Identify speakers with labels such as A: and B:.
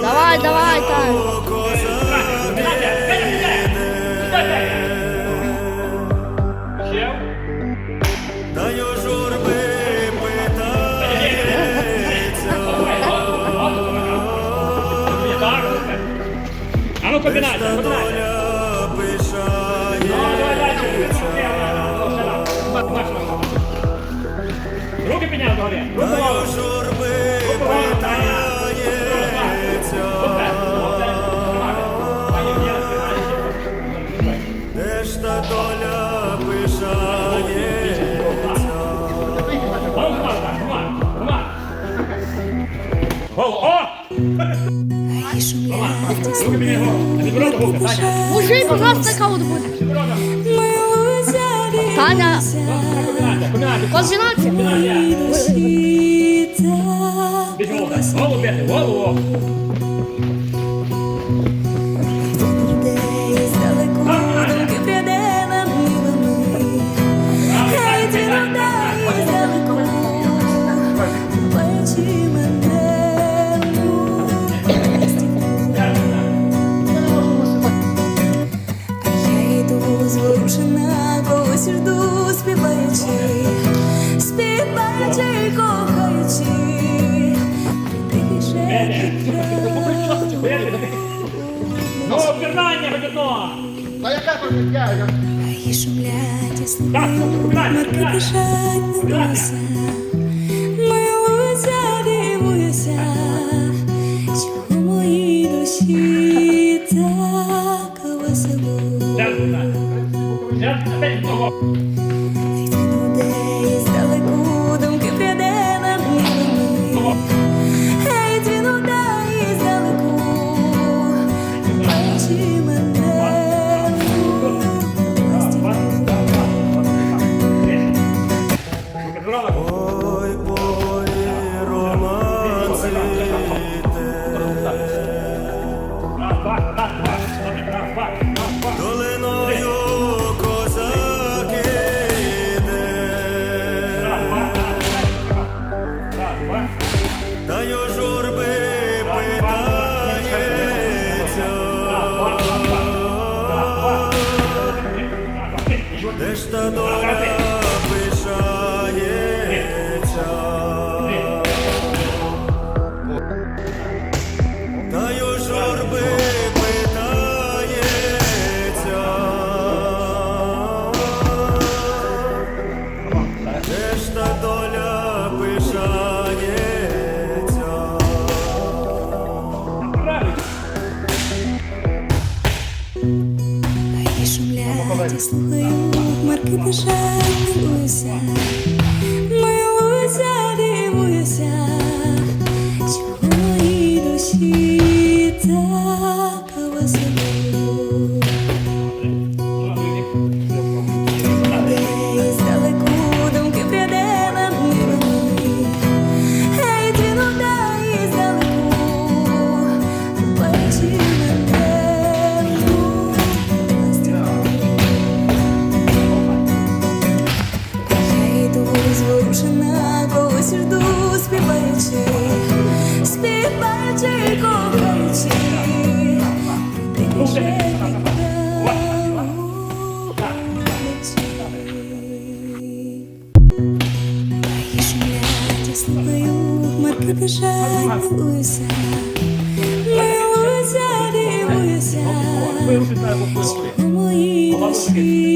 A: Давай, давай, Тань.
B: Ще.
C: Даю журби
B: А ну комбінація, комбінація.
C: доля пишає.
B: Руки підняли догорі. Руки
C: Даю
B: вгору.
C: журби
B: Руки вгору.
C: Де ж та доля пишає.
B: О!
D: И шумят
B: Руки підняли Таня, Комбінація, комбінація.
A: класс 12.
B: Біть голову, дай. Голову
D: співаючи, співаючи, кохаючи, тише
B: Ну, обернання, вибірно.
D: І шумлять, і
B: Так,
D: слухаю,
B: комбінація,
D: марки
B: комбінація.
D: дишать, надуся, милуюся, дивуюся, чого моїй душі так весело.
C: Даю журби питається. Де ж та доля пишається?
D: Шумлять, і слухаю, марки дишать, милуюся, дишать, милуюся, милуюся, дивуюся, чого моїй душі